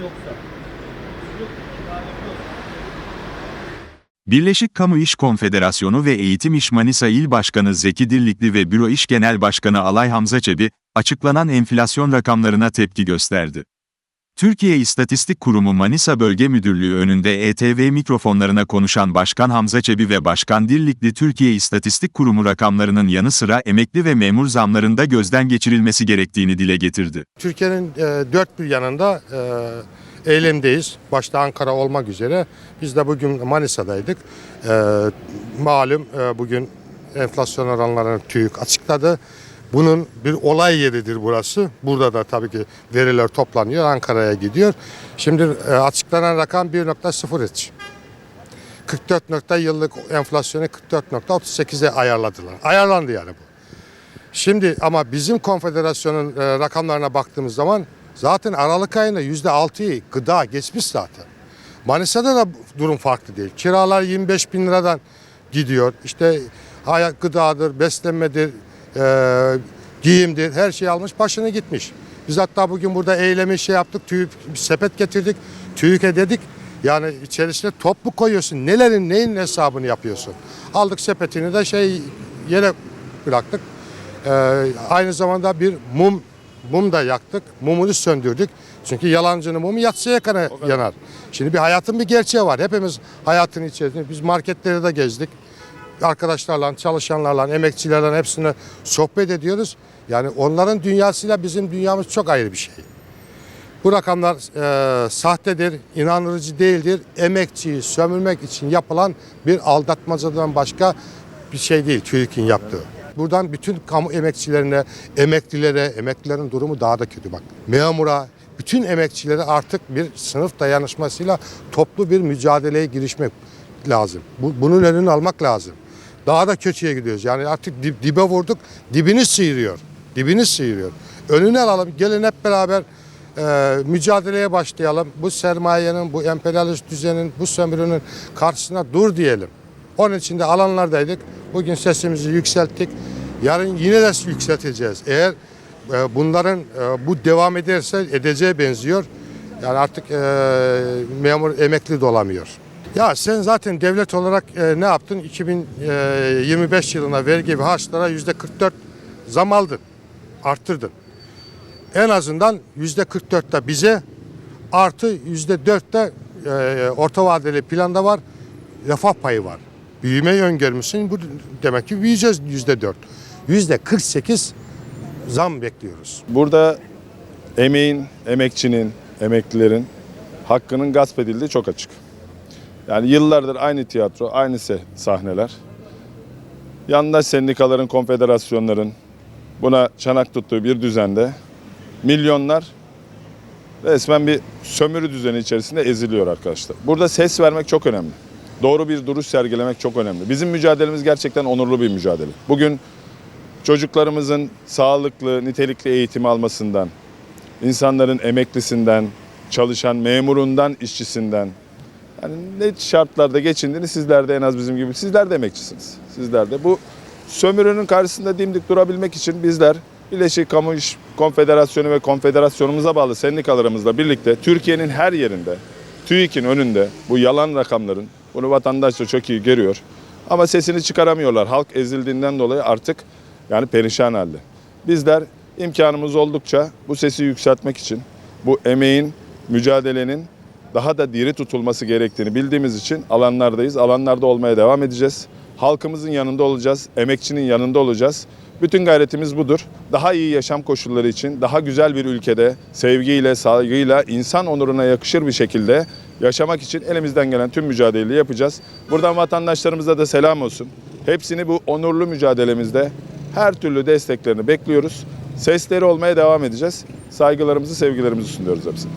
yoksa? Yok. Birleşik Kamu İş Konfederasyonu ve Eğitim İş Manisa İl Başkanı Zeki Dirlikli ve Büro İş Genel Başkanı Alay Hamza Çebi, açıklanan enflasyon rakamlarına tepki gösterdi. Türkiye İstatistik Kurumu Manisa Bölge Müdürlüğü önünde ETV mikrofonlarına konuşan Başkan Hamza Çebi ve Başkan Dirlikli Türkiye İstatistik Kurumu rakamlarının yanı sıra emekli ve memur zamlarında gözden geçirilmesi gerektiğini dile getirdi. Türkiye'nin e, dört bir yanında e, eylemdeyiz. Başta Ankara olmak üzere. Biz de bugün Manisa'daydık. E, malum e, bugün enflasyon oranlarını TÜİK açıkladı. Bunun bir olay yeridir burası. Burada da tabii ki veriler toplanıyor, Ankara'ya gidiyor. Şimdi e, açıklanan rakam 1.03. 44 nokta yıllık enflasyonu 44.38'e ayarladılar. Ayarlandı yani bu. Şimdi ama bizim konfederasyonun e, rakamlarına baktığımız zaman zaten Aralık ayında yüzde altıyı gıda geçmiş zaten. Manisa'da da durum farklı değil. Kiralar 25 bin liradan gidiyor. İşte gıdadır, beslenmedir, e, giyimdir her şey almış başını gitmiş. Biz hatta bugün burada eylemi şey yaptık, tüyük, sepet getirdik, TÜİK'e dedik. Yani içerisine top mu koyuyorsun? Nelerin neyin hesabını yapıyorsun? Aldık sepetini de şey yere bıraktık. Ee, aynı zamanda bir mum mum da yaktık. Mumunu söndürdük. Çünkü yalancının mumu yatsıya kana yanar. Şimdi bir hayatın bir gerçeği var. Hepimiz hayatın içerisinde. Biz marketleri de gezdik. Arkadaşlarla, çalışanlarla, emekçilerle hepsine sohbet ediyoruz. Yani onların dünyasıyla bizim dünyamız çok ayrı bir şey. Bu rakamlar e, sahtedir, inandırıcı değildir. Emekçiyi sömürmek için yapılan bir aldatmacadan başka bir şey değil TÜİK'in yaptığı. Buradan bütün kamu emekçilerine, emeklilere, emeklilerin durumu daha da kötü bak. Memura, bütün emekçilere artık bir sınıf dayanışmasıyla toplu bir mücadeleye girişmek lazım. Bu, bunun önünü almak lazım. Daha da kötüye gidiyoruz. Yani artık dibe vurduk, dibini sıyırıyor. Dibini sıyırıyor. Önünü alalım, gelin hep beraber e, mücadeleye başlayalım. Bu sermayenin, bu emperyalist düzenin, bu sömürünün karşısına dur diyelim. Onun için de alanlardaydık. Bugün sesimizi yükselttik. Yarın yine de yükselteceğiz. Eğer e, bunların e, bu devam ederse edeceğe benziyor. Yani artık e, memur emekli de olamıyor. Ya sen zaten devlet olarak e, ne yaptın? 2025 yılına vergi ve harçlara yüzde 44 zam aldın. Arttırdın. En azından yüzde 44'te bize artı yüzde 4'te e, orta vadeli planda var. Refah payı var. Büyümeyi öngörmüşsün. Bu demek ki büyüyeceğiz yüzde 4. Yüzde 48 zam bekliyoruz. Burada emeğin, emekçinin, emeklilerin hakkının gasp edildiği çok açık. Yani yıllardır aynı tiyatro, aynı sahneler. Yandaş sendikaların, konfederasyonların buna çanak tuttuğu bir düzende milyonlar resmen bir sömürü düzeni içerisinde eziliyor arkadaşlar. Burada ses vermek çok önemli. Doğru bir duruş sergilemek çok önemli. Bizim mücadelemiz gerçekten onurlu bir mücadele. Bugün çocuklarımızın sağlıklı, nitelikli eğitim almasından, insanların emeklisinden, çalışan memurundan, işçisinden, yani ne şartlarda geçindiğini sizler de en az bizim gibi, sizler de emekçisiniz. Sizler de bu sömürünün karşısında dimdik durabilmek için bizler Birleşik Kamu İş Konfederasyonu ve konfederasyonumuza bağlı sendikalarımızla birlikte Türkiye'nin her yerinde TÜİK'in önünde bu yalan rakamların bunu vatandaş da çok iyi görüyor. Ama sesini çıkaramıyorlar. Halk ezildiğinden dolayı artık yani perişan halde. Bizler imkanımız oldukça bu sesi yükseltmek için bu emeğin, mücadelenin daha da diri tutulması gerektiğini bildiğimiz için alanlardayız. Alanlarda olmaya devam edeceğiz. Halkımızın yanında olacağız, emekçinin yanında olacağız. Bütün gayretimiz budur. Daha iyi yaşam koşulları için, daha güzel bir ülkede sevgiyle, saygıyla, insan onuruna yakışır bir şekilde yaşamak için elimizden gelen tüm mücadeleyi yapacağız. Buradan vatandaşlarımıza da selam olsun. Hepsini bu onurlu mücadelemizde her türlü desteklerini bekliyoruz. Sesleri olmaya devam edeceğiz. Saygılarımızı, sevgilerimizi sunuyoruz hepsine.